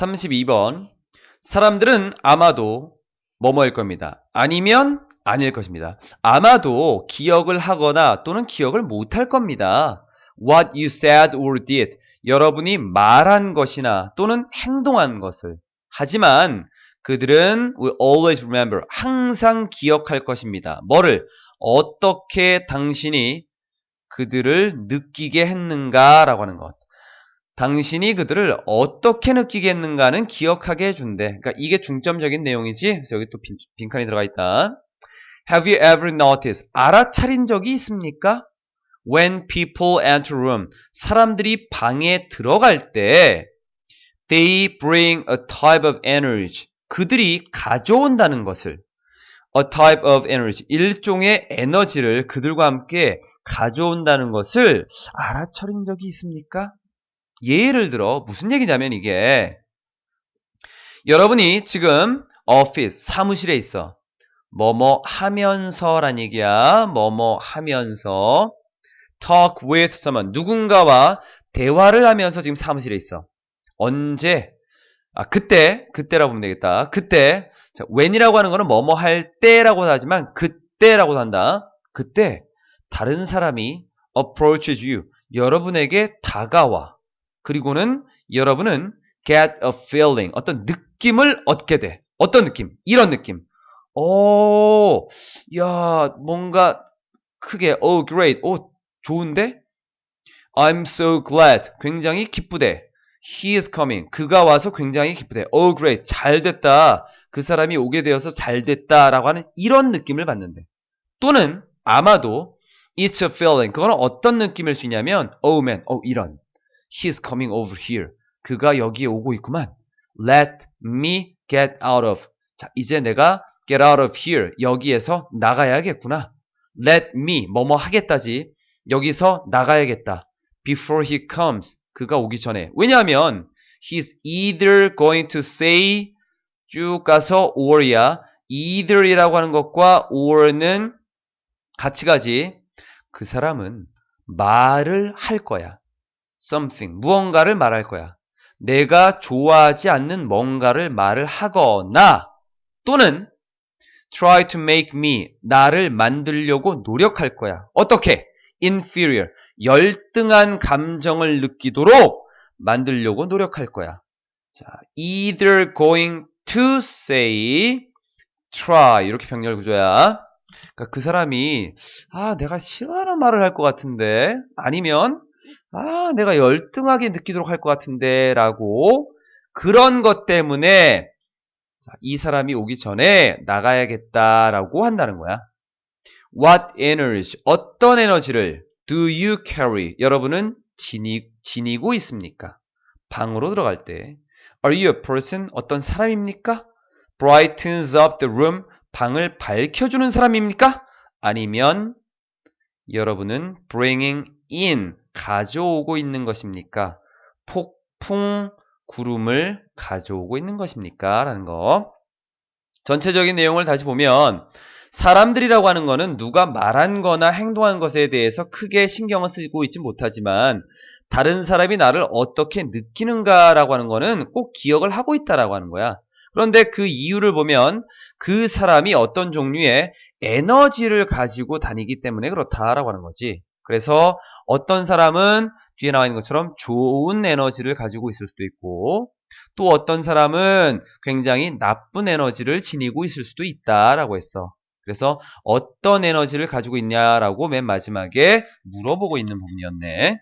32번. 사람들은 아마도 뭐뭐일 겁니다. 아니면 아닐 것입니다. 아마도 기억을 하거나 또는 기억을 못할 겁니다. What you said or did. 여러분이 말한 것이나 또는 행동한 것을. 하지만 그들은 will always remember. 항상 기억할 것입니다. 뭐를? 어떻게 당신이 그들을 느끼게 했는가라고 하는 것. 당신이 그들을 어떻게 느끼게 했는가는 기억하게 해준대. 그러니까 이게 중점적인 내용이지. 그래서 여기 또 빈, 빈칸이 들어가 있다. Have you ever noticed? 알아차린 적이 있습니까? When people enter room. 사람들이 방에 들어갈 때 they bring a type of energy. 그들이 가져온다는 것을 a type of energy. 일종의 에너지를 그들과 함께 가져온다는 것을 알아차린 적이 있습니까? 예를 들어 무슨 얘기냐면 이게 여러분이 지금 office 사무실에 있어. 뭐뭐 하면서란 얘기야. 뭐뭐 하면서 talk with someone 누군가와 대화를 하면서 지금 사무실에 있어. 언제? 아 그때 그때라고 보면 되겠다. 그때 자, when이라고 하는 거는 뭐뭐 할 때라고 하지만 그때라고 한다. 그때 다른 사람이 approaches you 여러분에게 다가와. 그리고는 여러분은 get a feeling 어떤 느낌을 얻게 돼. 어떤 느낌? 이런 느낌. 오, 야, 뭔가 크게, oh, great, 오, 좋은데? I'm so glad. 굉장히 기쁘대. He is coming. 그가 와서 굉장히 기쁘대. Oh, great. 잘 됐다. 그 사람이 오게 되어서 잘 됐다. 라고 하는 이런 느낌을 받는데. 또는 아마도 it's a feeling. 그거는 어떤 느낌일 수 있냐면, oh man, oh, 이런. He is coming over here. 그가 여기에 오고 있구만. Let me get out of. 자, 이제 내가 get out of here. 여기에서 나가야겠구나. Let me, 뭐뭐 하겠다지. 여기서 나가야겠다. Before he comes. 그가 오기 전에. 왜냐하면 he's either going to say 쭉 가서 or야. either이라고 하는 것과 or는 같이 가지. 그 사람은 말을 할 거야. Something, 무언가를 말할 거야. 내가 좋아하지 않는 뭔가를 말을 하거나 또는 try to make me, 나를 만들려고 노력할 거야. 어떻게? inferior, 열등한 감정을 느끼도록 만들려고 노력할 거야. 자, either going to say, try, 이렇게 병렬 구조야. 그러니까 그 사람이, 아, 내가 싫어하는 말을 할 것 같은데, 아니면, 아, 내가 열등하게 느끼도록 할 것 같은데, 라고, 그런 것 때문에, 자, 이 사람이 오기 전에 나가야겠다라고 한다는 거야. What energy, 어떤 에너지를 do you carry? 여러분은 지니, 지니고 있습니까? 방으로 들어갈 때. Are you a person? 어떤 사람입니까? Brightens up the room. 방을 밝혀주는 사람입니까? 아니면 여러분은 bringing in, 가져오고 있는 것입니까? 폭풍 구름을 가져오고 있는 것입니까? 라는 거. 전체적인 내용을 다시 보면 사람들이라고 하는 거는 누가 말한 거나 행동한 것에 대해서 크게 신경을 쓰고 있지 못하지만 다른 사람이 나를 어떻게 느끼는가라고 하는 거는 꼭 기억을 하고 있다라고 하는 거야. 그런데 그 이유를 보면 그 사람이 어떤 종류의 에너지를 가지고 다니기 때문에 그렇다라고 하는 거지. 그래서 어떤 사람은 뒤에 나와 있는 것처럼 좋은 에너지를 가지고 있을 수도 있고 또 어떤 사람은 굉장히 나쁜 에너지를 지니고 있을 수도 있다라고 했어. 그래서 어떤 에너지를 가지고 있냐라고 맨 마지막에 물어보고 있는 부분이었네.